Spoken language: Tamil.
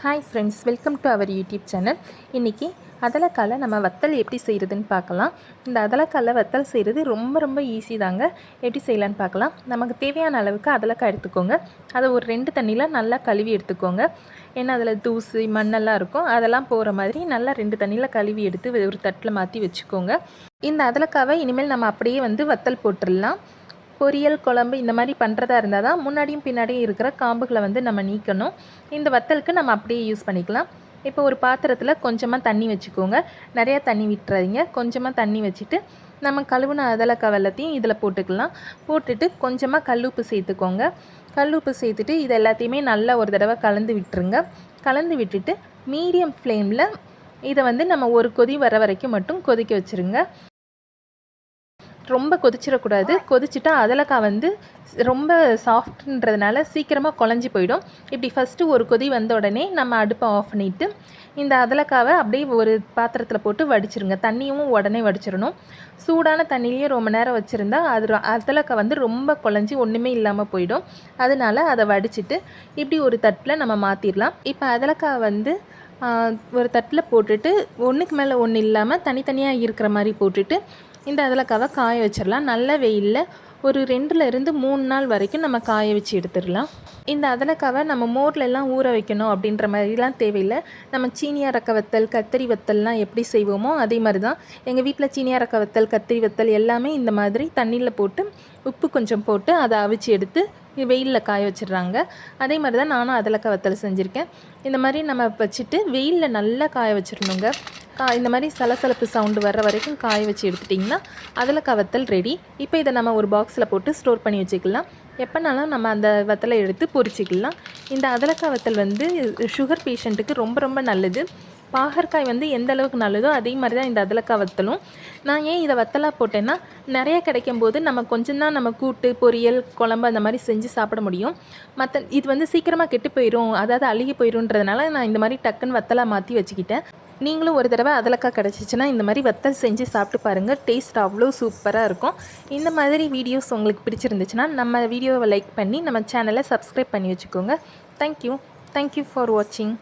Hi friends welcome to our YouTube channel இன்றைக்கி அதலக்காலை நம்ம வத்தல் எப்படி செய்கிறதுன்னு பார்க்கலாம். இந்த அதலக்காலை வத்தல் செய்கிறது ரொம்ப ரொம்ப ஈஸி தாங்க. எப்படி செய்யலான்னு பார்க்கலாம். நமக்கு தேவையான அளவுக்கு அதலக்காய் எடுத்துக்கோங்க. அதை ஒரு ரெண்டு தண்ணியில் நல்லா கழுவி எடுத்துக்கோங்க. ஏன்னா அதில் தூசு மண்ணெல்லாம் இருக்கும். அதெல்லாம் போகிற மாதிரி நல்லா ரெண்டு தண்ணியில் கழுவி எடுத்து ஒரு தட்டில் மாற்றி வச்சுக்கோங்க. இந்த அதலக்காவை இனிமேல் நம்ம அப்படியே வந்து வத்தல் போட்டுடலாம். பொரியல் குழம்பு இந்த மாதிரி பண்ணுறதா இருந்தால் தான் முன்னாடியும் பின்னாடியும் இருக்கிற காம்புகளை வந்து நம்ம நீக்கணும். இந்த வத்தலுக்கு நம்ம அப்படியே யூஸ் பண்ணிக்கலாம். இப்போ ஒரு பாத்திரத்தில் கொஞ்சமாக தண்ணி வச்சுக்கோங்க. நிறையா தண்ணி விட்டுறாதீங்க. கொஞ்சமாக தண்ணி வச்சுட்டு நம்ம கழுவுன அதலக்காய் வெள்ளத்தையும் இதில் போட்டுக்கலாம். போட்டுட்டு கொஞ்சமாக கல்லுப்பு சேர்த்துக்கோங்க. கல்லுப்பு சேர்த்துட்டு இது எல்லாத்தையுமே நல்லா ஒரு தடவை கலந்து விட்டுருங்க. கலந்து விட்டுட்டு மீடியம் ஃப்ளேமில் இதை வந்து நம்ம ஒரு கொதி வர வரைக்கும் மட்டும் கொதிக்க வச்சுருங்க. ரொம்ப கொதிச்சிடக்கூடாது. கொதிச்சுட்டா அதலக்காய் வந்து ரொம்ப சாஃப்ட்ன்றதுனால சீக்கிரமாக குழஞ்சி போயிடும். இப்படி ஃபஸ்ட்டு ஒரு கொதி வந்த உடனே நம்ம அடுப்பை ஆஃப் பண்ணிவிட்டு இந்த அதலக்காவை அப்படியே ஒரு பாத்திரத்தில் போட்டு வடிச்சிருங்க. தண்ணியும் உடனே வடிச்சிடணும். சூடான தண்ணியிலையும் ரொம்ப நேரம் வச்சுருந்தா அது அதலக்காய் வந்து ரொம்ப குழஞ்சி ஒன்றுமே இல்லாமல் போயிடும். அதனால அதை வடிச்சிட்டு இப்படி ஒரு தட்டில் நம்ம மாற்றிடலாம் இப்போ அதலக்காய் வந்து ஒரு தட்டில் போட்டுட்டு ஒன்றுக்கு மேலே ஒன்று இல்லாமல் தனித்தனியாக இருக்கிற மாதிரி போட்டுட்டு இந்த அதலக்காவை காய வச்சிடலாம். நல்ல வெயிலில் ஒரு ரெண்டுலேருந்து மூணு நாள் வரைக்கும் நம்ம காய வச்சு எடுத்துடலாம். இந்த அதலக்காவை நம்ம மோர்லெல்லாம் ஊற வைக்கணும் அப்படின்ற மாதிரிலாம் தேவையில்லை. நம்ம சீனியா ரக்க வத்தல் கத்திரி வத்தல்லாம் எப்படி செய்வோமோ அதே மாதிரி தான் எங்கள் வீட்டில் சீனியா ரக்க வத்தல் கத்திரி வத்தல் எல்லாமே இந்த மாதிரி தண்ணியில் போட்டு உப்பு கொஞ்சம் போட்டு அதை அவிச்சு எடுத்து வெயிலில் காய வச்சிடுறாங்க. அதே மாதிரி தான் நானும் அதில் வத்தல் செஞ்சுருக்கேன். இந்த மாதிரி நம்ம வச்சுட்டு வெயிலில் நல்லா காய வச்சிடணுங்க. கா இந்த மாதிரி சலசலப்பு சவுண்டு வர்ற வரைக்கும் காய வச்சு எடுத்துட்டிங்கன்னா அதில் வத்தல் ரெடி இப்போ இதை நம்ம ஒரு பாக்ஸில் போட்டு ஸ்டோர் பண்ணி வச்சுக்கலாம். எப்போனாலும் நம்ம அந்த வத்தலை எடுத்து பொரிச்சிக்கலாம். இந்த அதலக்காய் வத்தல் வந்து சுகர் பேஷண்ட்டுக்கு ரொம்ப ரொம்ப நல்லது. பாகற்காய் வந்து எந்த அளவுக்கு நல்லதோ அதே மாதிரி தான் இந்த அதலக்காய் வத்தலும். நான் ஏன் இதை வத்தலாக போட்டேன்னா நிறைய கிடைக்கும் போது நம்ம கொஞ்சம் தான் நம்ம கூட்டு பொரியல் குழம்பு அந்த மாதிரி செஞ்சு சாப்பிட முடியும். மற்ற இது வந்து சீக்கிரமாக கெட்டு போயிடும் அதாவது அழுகி போயிடும்ன்றதுனால நான் இந்த மாதிரி டக்குன்னு வத்தலாக மாற்றி வச்சுக்கிட்டேன். நீங்களும் ஒரு தடவை அதலக்காய் கிடச்சிச்சின்னா இந்த மாதிரி வத்தல் செஞ்சு சாப்பிட்டு பாருங்கள் டேஸ்ட் அவ்வளோ சூப்பராக இருக்கும். இந்த மாதிரி வீடியோஸ் உங்களுக்கு பிடிச்சிருந்துச்சுன்னா நம்ம வீடியோவை லைக் பண்ணி நம்ம சேனலை சப்ஸ்கிரைப் பண்ணி வச்சுக்கோங்க. தேங்க்யூ தேங்க்யூ ஃபார் வாட்சிங்